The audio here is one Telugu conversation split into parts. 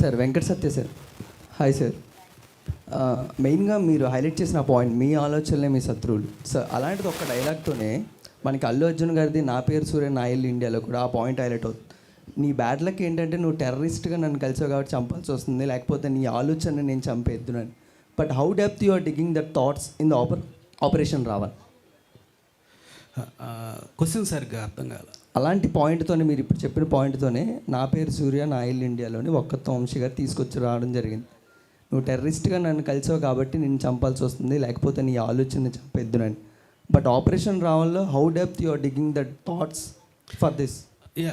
Sir Venkata Satya sir. Hi sir మెయిన్గా మీరు హైలైట్ చేసిన పాయింట్ మీ ఆలోచనలే మీ శత్రువులు. సార్ అలాంటిది ఒక డైలాగ్తోనే మనకి అల్లు అర్జున్ గారిది నా పేరు సూర్య నా ఇల్లు ఇండియాలో కూడా ఆ పాయింట్ హైలైట్ అవుతుంది. నీ బ్యాడ్ లక్ ఏంటంటే నువ్వు టెర్రరిస్ట్గా నన్ను కలిసావు కాబట్టి చంపాల్సి వస్తుంది లేకపోతే నీ ఆలోచన నేను చంపేద్దునని but how depth you are digging that thoughts in the operation రావాలి? క్వశ్చన్ సరిగ్గా అర్థం కాల అలాంటి పాయింట్తోనే మీరు ఇప్పుడు చెప్పిన పాయింట్తోనే నా పేరు సూర్య నా ఇల్లు ఇండియాలోని ఒక్క వంశీ గారు తీసుకొచ్చి రావడం జరిగింది. నువ్వు టెర్రరిస్ట్గా నన్ను కలిసావు కాబట్టి నేను చంపాల్సి వస్తుంది లేకపోతే నీ ఆలోచన చంపేద్దునని బట్ ఆపరేషన్ రావాలో how depth you are digging that thoughts for this yeah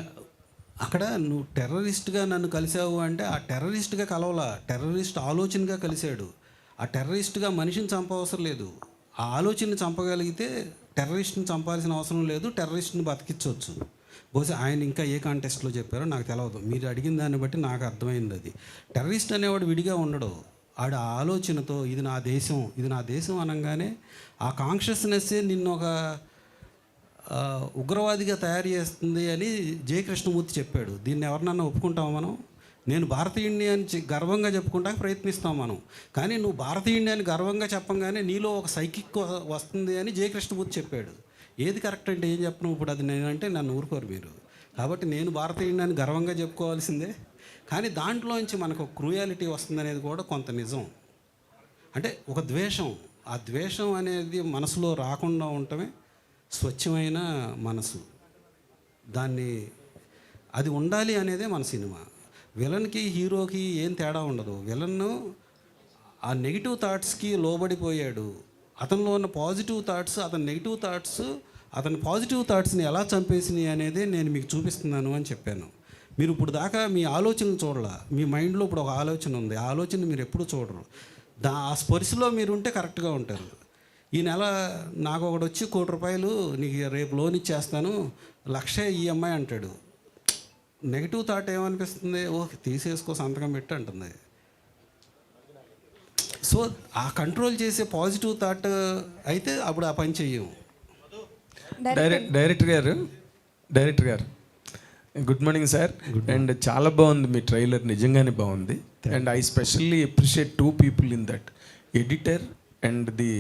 అక్కడ నువ్వు టెర్రరిస్ట్గా నన్ను కలిసావు అంటే ఆ టెర్రరిస్ట్గా కలవలా. టెర్రరిస్ట్ ఆలోచనగా కలిశాడు. ఆ టెర్రరిస్ట్గా మనిషిని చంపవసరం లేదు. ఆ ఆలోచనని చంపగలిగితే టెర్రరిస్ట్ని చంపాల్సిన అవసరం లేదు టెర్రరిస్ట్ని బతికించవచ్చు. బహుశా ఆయన ఇంకా ఏ కాంటెస్ట్లో చెప్పారో నాకు తెలియదు మీరు అడిగిన దాన్ని బట్టి నాకు అర్థమైంది అది. టెర్రరిస్ట్ అనేవాడు విడిగా ఉండడు. ఆడ ఆ ఆలోచనతో ఇది నా దేశం ఇది నా దేశం అనగానే ఆ కాన్షియస్నెస్సే నిన్ను ఒక ఉగ్రవాదిగా తయారు చేస్తుంది అని జయకృష్ణమూర్తి చెప్పాడు. దీన్ని ఎవరినన్నా ఒప్పుకుంటామా మనం? నేను భారతీయుడిని అని గర్వంగా చెప్పుకుంటానికి ప్రయత్నిస్తాం మనం. కానీ నువ్వు భారతీయుడిని అని గర్వంగా చెప్పంగానే నీలో ఒక సైకిక్ వస్తుంది అని జయకృష్ణమూర్తి చెప్పాడు. ఏది కరెక్ట్ అంటే ఏం చెప్పను ఇప్పుడు అది నేనంటే నన్ను ఊరుకోరు మీరు. కాబట్టి నేను భారతీయుడిని అని గర్వంగా చెప్పుకోవాల్సిందే. కానీ దాంట్లోంచి మనకు క్రూయాలిటీ వస్తుందనేది కూడా కొంత నిజం. అంటే ఒక ద్వేషం. ఆ ద్వేషం అనేది మనసులో రాకుండా ఉండటమే స్వచ్ఛమైన మనసు. దాన్ని అది ఉండాలి అనేదే మన సినిమా. విలన్కి హీరోకి ఏం తేడా ఉండదు. విలన్ ఆ నెగిటివ్ థాట్స్కి లోబడిపోయాడు. అతనిలో ఉన్న పాజిటివ్ థాట్స్ అతని నెగిటివ్ థాట్స్ అతని పాజిటివ్ థాట్స్ని ఎలా చంపేసినాయి అనేది నేను మీకు చూపిస్తున్నాను అని చెప్పాను. మీరు ఇప్పుడు దాకా మీ ఆలోచన చూడాల. మీ మైండ్లో ఇప్పుడు ఒక ఆలోచన ఉంది. ఆ ఆలోచన మీరు ఎప్పుడు చూడరు. దా ఆ స్పర్శలో మీరు ఉంటే కరెక్ట్గా ఉంటారు. ఈ నెల నాకు ఒకడు వచ్చి కోటి రూపాయలు నీకు రేపు లోన్ ఇచ్చేస్తాను. లక్ష ఈఎంఐ అంటాడు. నెగిటివ్ థాట్ ఏమనిపిస్తుంది? ఓ తీసేసుకో సంతకం పెట్టి అంటుంది. సో ఆ కంట్రోల్ చేసే పాజిటివ్ థాట్ అయితే అప్పుడు ఆ పని చెయ్యము. డైరెక్ట్ డైరెక్టర్ గారు డైరెక్టర్ గారు గుడ్ మార్నింగ్ సార్. అండ్ చాలా బాగుంది మీ ట్రైలర్ నిజంగానే బాగుంది. And I specially appreciate two people in that editor and the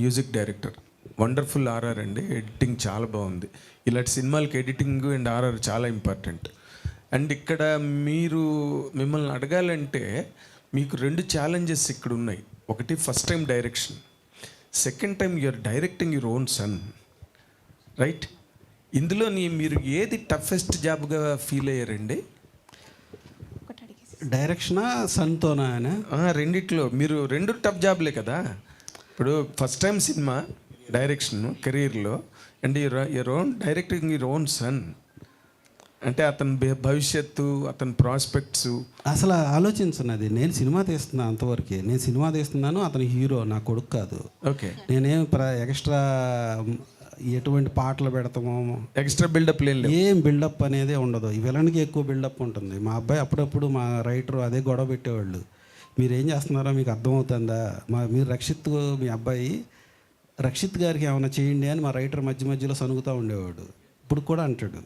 music director. Wonderful RR అండి. ఎడిటింగ్ చాలా బాగుంది. ఇలాంటి సినిమాలకి ఎడిటింగ్ అండ్ ఆర్ఆర్ చాలా ఇంపార్టెంట్. అండ్ ఇక్కడ మీరు మిమ్మల్ని అడగాలంటే మీకు రెండు ఛాలెంజెస్ ఇక్కడ ఉన్నాయి. ఒకటి first time direction. Second time you're directing your own son. Right? ఇందులో నీ మీరు ఏది టఫెస్ట్ జాబ్గా ఫీల్ అయ్యారండి? డైరెక్షనా సన్తోనా రెండిట్లో. మీరు రెండు టఫ్ జాబ్లే కదా. ఇప్పుడు ఫస్ట్ టైం సినిమా డైరెక్షన్ కెరీర్లో and your own directing your own son అంటే అతని భవిష్యత్తు అతని ప్రాస్పెక్ట్స్ అసలు ఆలోచించున్నది నేను సినిమా తీస్తున్నా అంతవరకే. నేను సినిమా తీస్తున్నాను అతని హీరో నా కొడుకు కాదు. ఓకే నేనేం ఎక్స్ట్రా ఎటువంటి పాటలు పెడతామో ఎక్స్ట్రా బిల్డప్ లేని లేవు. ఏం బిల్డప్ అనేది ఉండదు. ఈ విలన్కి ఎక్కువ బిల్డప్ ఉంటుంది. మా అబ్బాయి అప్పుడప్పుడు మా రైటర్ అదే గొడవ పెట్టేవాళ్ళు. మీరు ఏం చేస్తున్నారో మీకు అర్థమవుతుందా? మా మీరు రక్షిత్ మీ అబ్బాయి రక్షిత్ గారికి ఏమైనా చేయండి అని మా రైటర్ మధ్య మధ్యలో సనుగుతూ ఉండేవాడు. ఇప్పుడు కూడా అంటాడు.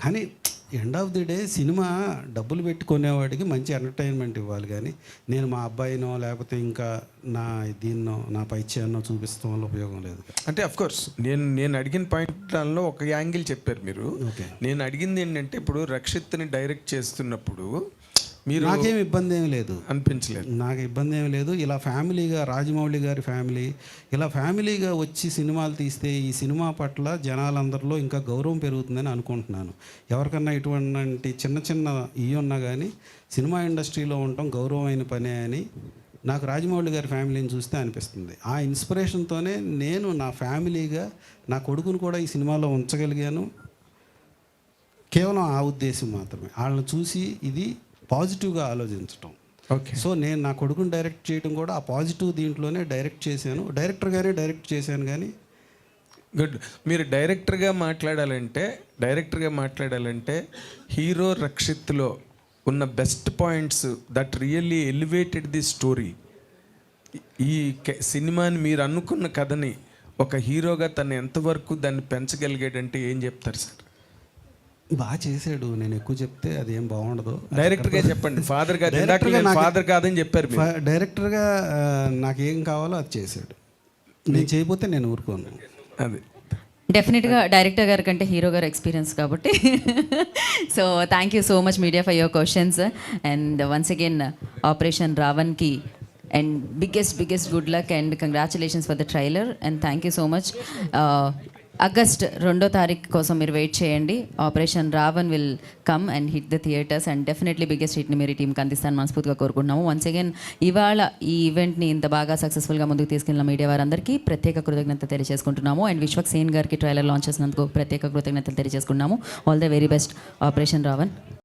కానీ end of the day cinema డబ్బులు పెట్టుకునేవాడికి మంచి ఎంటర్టైన్మెంట్ ఇవ్వాలి కానీ నేను మా అబ్బాయినో లేకపోతే ఇంకా నా దీన్నో నా పైచ్యాన్నో చూపిస్తాం వల్ల ఉపయోగం లేదు. అంటే కోర్స్ నేను నేను అడిగిన పాయింట్లలో ఒక యాంగిల్ చెప్పారు మీరు. ఓకే. నేను అడిగింది ఏంటంటే ఇప్పుడు రక్షిత్ని డైరెక్ట్ చేస్తున్నప్పుడు మీరు నాకేం ఇబ్బంది ఏమీ లేదు. అనిపించలేదు. నాకు ఇబ్బంది ఏమీ లేదు. ఇలా ఫ్యామిలీగా రాజమౌళి గారి ఫ్యామిలీ ఇలా ఫ్యామిలీగా వచ్చి సినిమాలు తీస్తే ఈ సినిమా పట్ల జనాలందరిలో ఇంకా గౌరవం పెరుగుతుందని అనుకుంటున్నాను. ఎవరికన్నా ఇటువంటి చిన్న చిన్న ఇవి ఉన్నా కానీ సినిమా ఇండస్ట్రీలో ఉండటం గౌరవమైన పనే అని నాకు రాజమౌళి గారి ఫ్యామిలీని చూస్తే అనిపిస్తుంది. ఆ ఇన్స్పిరేషన్తోనే నేను నా ఫ్యామిలీగా నా కొడుకును కూడా ఈ సినిమాలో ఉంచగలిగాను. కేవలం ఆ ఉద్దేశం మాత్రమే. వాళ్ళని చూసి ఇది పాజిటివ్గా ఆలోచించటం. ఓకే. సో నేను నా కొడుకుని డైరెక్ట్ చేయడం కూడా ఆ పాజిటివ్ దీంట్లోనే డైరెక్ట్ చేశాను. డైరెక్టర్గానే డైరెక్ట్ చేశాను కానీ గుడ్. మీరు డైరెక్టర్గా మాట్లాడాలంటే డైరెక్టర్గా మాట్లాడాలంటే హీరో రక్షిత్లో ఉన్న best points that really elevated the story. ఈ సినిమాని మీరు అనుకున్న కథని ఒక హీరోగా తను ఎంతవరకు దాన్ని పెంచగలిగాడంటే ఏం చెప్తారు సార్? బాగా చేశాడు. నేను ఎక్కువ చెప్తే అది ఏం బాగుండదు. డైరెక్ట్గా చెప్పండి. ఫాదర్ గారు నాకు- ఫాదర్ కాదని చెప్పారు డైరెక్టర్గా నాకు ఏం కావాలో అది చేశాడు. నేను చేయకపోతే నేను ఊరుకోను. అది. డెఫినెట్గా డైరెక్టర్ గారి కంటే హీరో గారు ఎక్స్పీరియన్స్ కాబట్టి. So thank you so much media for your questions and once again operation రావణ్కి and biggest biggest good luck and congratulations for the trailer and thank you so much August రెండో తారీఖు కోసం మీరు వెయిట్ చేయండి. Operation Ravan will come and hit the theatres and definitely biggest హిట్ని మీరు టీంకి అందిస్తాను మనస్ఫూర్తిగా కోరుకుంటున్నాము. వన్స్ అగైన్ ఇవాళ ఈ ఈవెంట్ని ఇంత బాగా సక్సెస్ఫుల్గా ముందుకు తీసుకెళ్ళిన మీడియా వారందరికీ ప్రత్యేక కృతజ్ఞత తెలియజేసుకుంటున్నాము. అండ్ విశ్వక్ సేన్ గారికి ట్రైలర్ లాంచ్ చేసినందుకు ప్రత్యేక కృతజ్ఞతలు తెలియజేసుకుంటున్నాము. All the very best operation Ravan.